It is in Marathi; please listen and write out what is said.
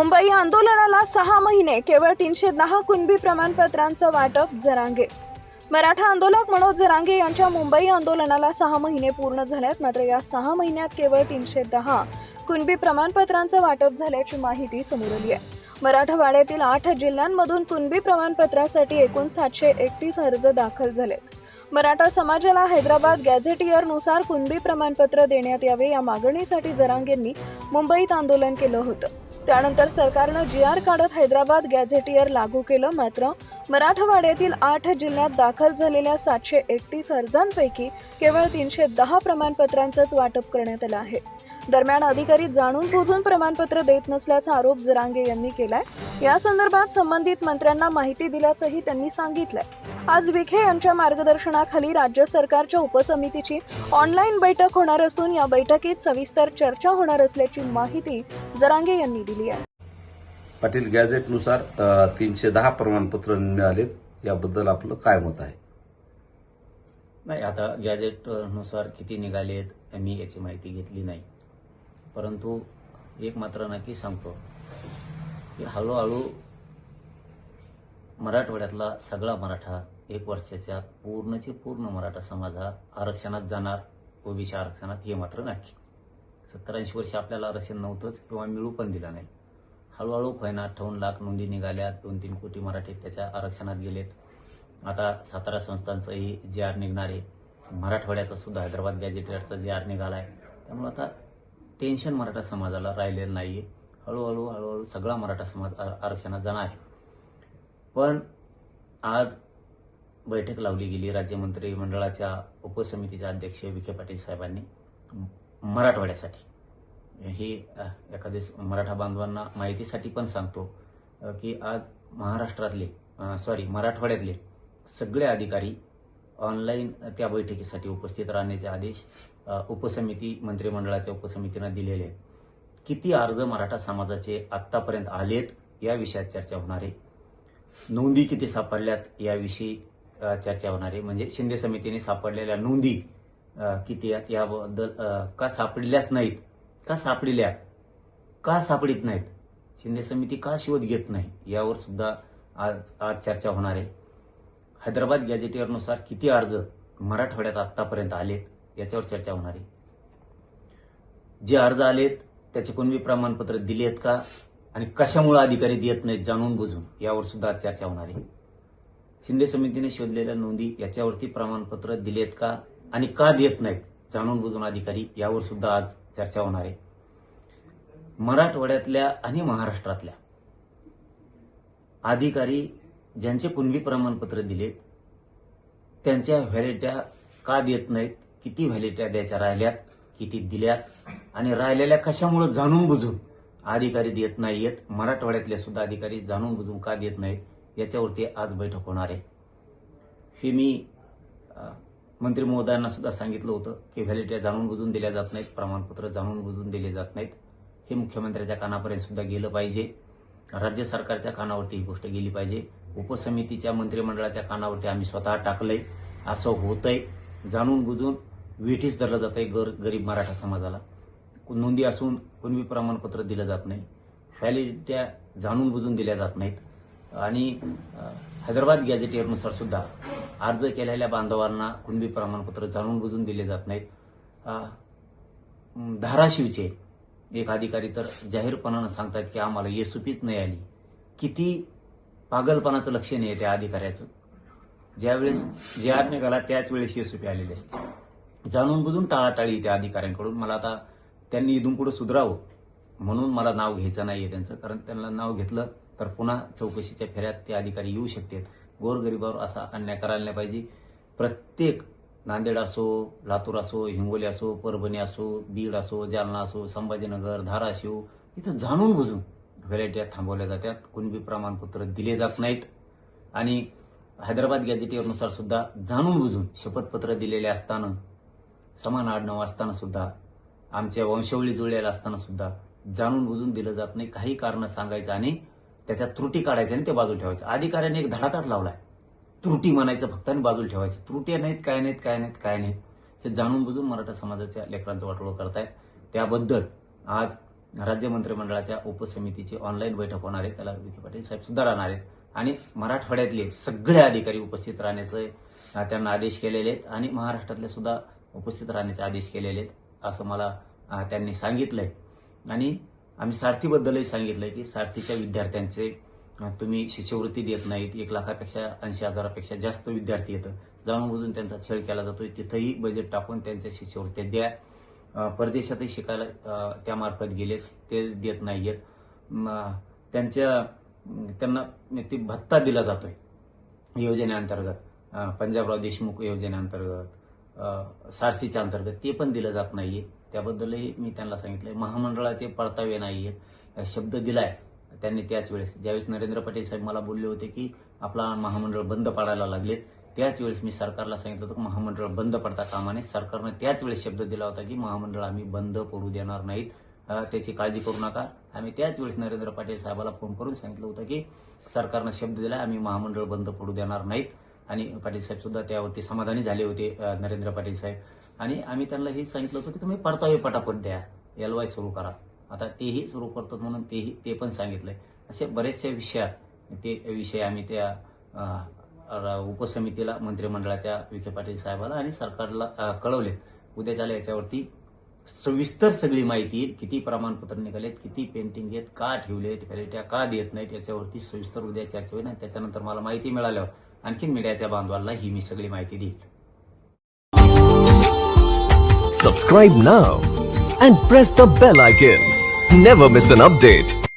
मुंबई आंदोलनाला सहा महिने केवळ तीनशे दहा कुणबी प्रमाणपत्रांचं वाटप जरांगे. मराठा आंदोलक मनोज जरांगे यांच्या मुंबई आंदोलनाला सहा महिने पूर्ण झाल्यात मात्र या सहा महिन्यात केवळ तीनशे दहा कुणबी प्रमाणपत्रांचं वाटप झाल्याची माहिती समोर आली आहे. मराठवाड्यातील आठ जिल्ह्यांमधून कुणबी प्रमाणपत्रासाठी एकूण सातशे एकतीस अर्ज दाखल झालेत. मराठा समाजाला हैदराबाद गॅझेटियरनुसार कुणबी प्रमाणपत्र देण्यात यावे या मागणीसाठी जरांगेंनी मुंबईत आंदोलन केलं होतं. त्यानंतर सरकारनं जी आर काढत हैदराबाद गॅझेटियर लागू केलं मात्र मराठवाड्यातील आठ जिल्ह्यात दाखल झालेल्या सातशे एकतीस अर्जांपैकी केवळ तीनशे दहा प्रमाणपत्रांचंच वाटप करण्यात आलं आहे. दरम्यान अधिकारी जाणून बुजून प्रमाणपत्र देत नसल्याचा आरोप जरांगे यांनी केलाय. या संदर्भात संबंधित मंत्र्यांना माहिती दिल्याचंही त्यांनी सांगितलंय. आज विखे यांच्या मार्गदर्शनाखाली राज्य सरकारच्या उपसमितीची ऑनलाईन बैठक होणार असून या बैठकीत सविस्तर चर्चा होणार असल्याची माहिती जरांगे यांनी दिली आहे. पाटील गॅझेटनुसार तीनशे दहा प्रमाणपत्र मिळालेत. याबद्दल आपलं काय मत आहे? नाही आता गॅजेटनुसार किती निघालेत मी याची माहिती घेतली नाही. परंतु एक मात्र नक्की सांगतो की हळूहळू मराठवाड्यातला सगळा मराठा एक वर्षाच्या पूर्णचे पूर्ण मराठा समाज हा आरक्षणात जाणार ओबीसी आरक्षणात हे मात्र नक्की. सत्तर ऐंशी वर्ष आपल्याला आरक्षण नव्हतंच किंवा मिळू पण दिलं नाही. हळूहळू होईना अठ्ठावन्न लाख नोंदी निघाल्या दोन तीन कोटी मराठी त्याच्या आरक्षणात गेलेत. आता सातारा संस्थांचंही जे आर निघणार. आहे मराठवाड्याचा सुद्धा हैदराबाद गॅजेटरचा जे आर निघाला आहे त्यामुळं आता टेन्शन मराठा समाजाला राहिलेलं नाही आहे हळूहळू हळूहळू सगळा मराठा समाज आरक्षणात जाणार आहे. पण आज बैठक लावली गेली राज्य मंत्रिमंडळाच्या उपसमितीचे अध्यक्ष विखे पाटील साहेबांनी मराठवाड्यासाठी. हे एखादे मराठा बांधवांना माहितीसाठी पण सांगतो की आज महाराष्ट्रातले सॉरी मराठवाड्यातले सगळे अधिकारी ऑनलाईन त्या बैठकीसाठी उपस्थित राहण्याचे आदेश उपसमिती मंत्रिमंडळाच्या उपसमितीनं दिलेले आहेत. किती अर्ज मराठा समाजाचे आत्तापर्यंत आलेत या विषयात चर्चा होणार आहे. नोंदी किती सापडल्यात याविषयी चर्चा होणार आहे. म्हणजे शिंदे समितीने सापडलेल्या नोंदी किती आहेत याबद्दल का सापडल्याच नाहीत का सापडल्या? का सापडित नाहीत? शिंदे समिती का शोध घेत नाही? यावर सुद्धा आज आज चर्चा होणार आहे. हैदराबाद गॅजेटियरनुसार किती अर्ज मराठवाड्यात आतापर्यंत आलेत याच्यावर चर्चा होणार आहे. जे अर्ज आलेत त्याचे कोणवी प्रमाणपत्र दिलेत का? आणि कशामुळे अधिकारी देत नाहीत जाणून बुजून यावर सुद्धा आज चर्चा होणार आहे. शिंदे समितीने शोधलेल्या नोंदी याच्यावरती प्रमाणपत्र दिलेत का? आणि का देत नाहीत जाणून बुजून अधिकारी यावर सुद्धा आज चर्चा होणार आहे. मराठवाड्यातल्या आणि महाराष्ट्रातल्या अधिकारी ज्यांचे कुणबी प्रमाणपत्र दिलेत त्यांच्या व्हॅलिट्या का देत नाहीत किती व्हॅलिट्या द्यायच्या राहिल्यात किती दिल्यात आणि राहिलेल्या कशामुळे जाणून बुजून अधिकारी देत नाहीयेत मराठवाड्यातले सुद्धा अधिकारी जाणून बुजून का देत नाहीत याच्यावरती आज बैठक होणार आहे. हे मी मंत्री महोदयांना सुद्धा सांगितलं होतं की व्हॅलिट्या जाणून बुजून दिल्या जात नाहीत प्रमाणपत्र जाणून बुजून दिले जात नाहीत. हे मुख्यमंत्र्याच्या कानापर्यंत सुद्धा गेलं पाहिजे. राज्य सरकारच्या कानावरती ही गोष्ट गेली पाहिजे. उपसमितीच्या मंत्रिमंडळाच्या कानावरती आम्ही स्वतः टाकलंय. असं होतंय. जाणून बुजून वेठीस धरलं जात आहे गर गरीब मराठा समाजाला. नोंदी असून कुणबी प्रमाणपत्र दिलं जात नाही. व्हॅलिडिट्या जाणून बुजून दिल्या जात नाहीत. आणि हैदराबाद गॅझेटियरनुसार सुद्धा अर्ज केलेल्या बांधवांना कुणबी प्रमाणपत्र जाणून बुजून दिले जात नाहीत. धाराशिवचे एक अधिकारी तर जाहीरपणानं सांगतात की आम्हाला येसुपीच नाही आली. किती पागलपणाचं लक्षण आहे त्या अधिकाऱ्याचं. ज्यावेळेस जे आत निघाला त्याच वेळेस येसुपी आलेली असते. जाणून बुजून टाळाटाळी त्या अधिकाऱ्यांकडून. मला आता त्यांनी इथून पुढे सुधरावं म्हणून मला नाव घ्यायचं नाहीये त्यांचं कारण त्यांना नाव घेतलं तर पुन्हा चौकशीच्या फेऱ्यात ते अधिकारी येऊ शकतात. गोरगरिबावर असा अन्याय करायला नाही पाहिजे. प्रत्येक नांदेड असो लातूर असो हिंगोली असो परभणी असो बीड असो जालना असो संभाजीनगर धाराशिव इथं जाणून बुजून व्हॅलेटिया थांबवल्या जातात कुणबी प्रमाणपत्र दिले जात नाहीत. आणि हैदराबाद गॅजेटीवरनुसार सुद्धा जाणून बुजून शपथपत्र दिलेले असताना समान आडनाव असताना सुद्धा आमच्या वंशावळी जुळलेल्या असताना सुद्धा जाणून बुजून दिलं जात नाही. काही कारण सांगायचं आणि त्याच्या त्रुटी काढायच्या आणि ते बाजूला ठेवायचं. अधिकाऱ्याने एक धडाकाच लावलाय. त्रुटी म्हणायचं फक्त आणि बाजूला ठेवायचं. त्रुटी नाहीत काय नाहीत काय नाहीत काय नाहीत. हे जाणून बुजून मराठा समाजाच्या लेकरांचं वाटोळ करतायत. त्याबद्दल आज राज्य मंत्रिमंडळाच्या उपसमितीची ऑनलाईन बैठक होणार आहे. त्याला विखे पाटील साहेब सुद्धा राहणार आहेत. आणि मराठवाड्यातले सगळे अधिकारी उपस्थित राहण्याचे त्यांना आदेश केलेले आहेत. आणि महाराष्ट्रातले सुद्धा उपस्थित राहण्याचे आदेश केलेले आहेत असं मला त्यांनी सांगितलंय. आणि आम्ही सारथीबद्दलही सांगितलंय की सारथीच्या विद्यार्थ्यांचे तुम्ही शिष्यवृत्ती देत नाहीत एक लाखापेक्षा ऐंशी हजारापेक्षा जास्त विद्यार्थी येतं जाणून बुजून त्यांचा छळ केला जातोय. तिथंही बजेट टाकून त्यांच्या शिष्यवृत्त्या द्या. परदेशातही शिकायला त्यामार्फत गेलेत. ते देत नाही आहेत त्यांच्या त्यांना ते भत्ता दिला जातोय योजनेअंतर्गत. पंजाबराव देशमुख योजनेअंतर्गत सारथीच्या अंतर्गत ते पण दिलं जात नाहीये. त्याबद्दलही मी त्यांना सांगितलंय. महामंडळाचे परतावे नाहीयेत. शब्द दिलाय. त्यांनी त्याच वेळेस ज्यावेळेस नरेंद्र पाटील साहेब मला बोलले होते की आपला महामंडळ बंद पाडायला लागलेत त्याच वेळेस मी सरकारला सांगितलं होतं की महामंडळ बंद पडता कामाने. सरकारनं त्याच वेळेस शब्द दिला होता की महामंडळ आम्ही बंद पडू देणार नाहीत. त्याची काळजी करू नका. आम्ही त्याच वेळेस नरेंद्र पाटील साहेबाला फोन करून सांगितलं होतं की सरकारनं शब्द दिला आम्ही महामंडळ बंद पडू देणार नाहीत. आणि पाटील साहेब सुद्धा त्यावरती समाधानी झाले होते नरेंद्र पाटील साहेब. आणि आम्ही त्यांना हे सांगितलं होतं की तुम्ही परतावे पटापट द्या एल वाय सुरू करा. आता तेही सुरू करतो म्हणून तेही ते पण सांगितलंय. असे बरेचसे विषयात ते विषय आम्ही त्या उपसमितीला मंत्रिमंडळाच्या विखे पाटील साहेबाला आणि सरकारला कळवले उद्या त्याला याच्यावरती सविस्तर सगळी माहिती किती प्रमाणपत्र निघालेत किती पेंटिंग आहेत का ठेवलेत पॅलेट्या का देत नाहीत याच्यावरती सविस्तर उद्या चर्चा होईल आणि त्याच्यानंतर मला माहिती मिळाल्यावर आणखीन मीडियाच्या बांधवांना ही मी सगळी माहिती देईल subscribe now and press the bell icon never miss an update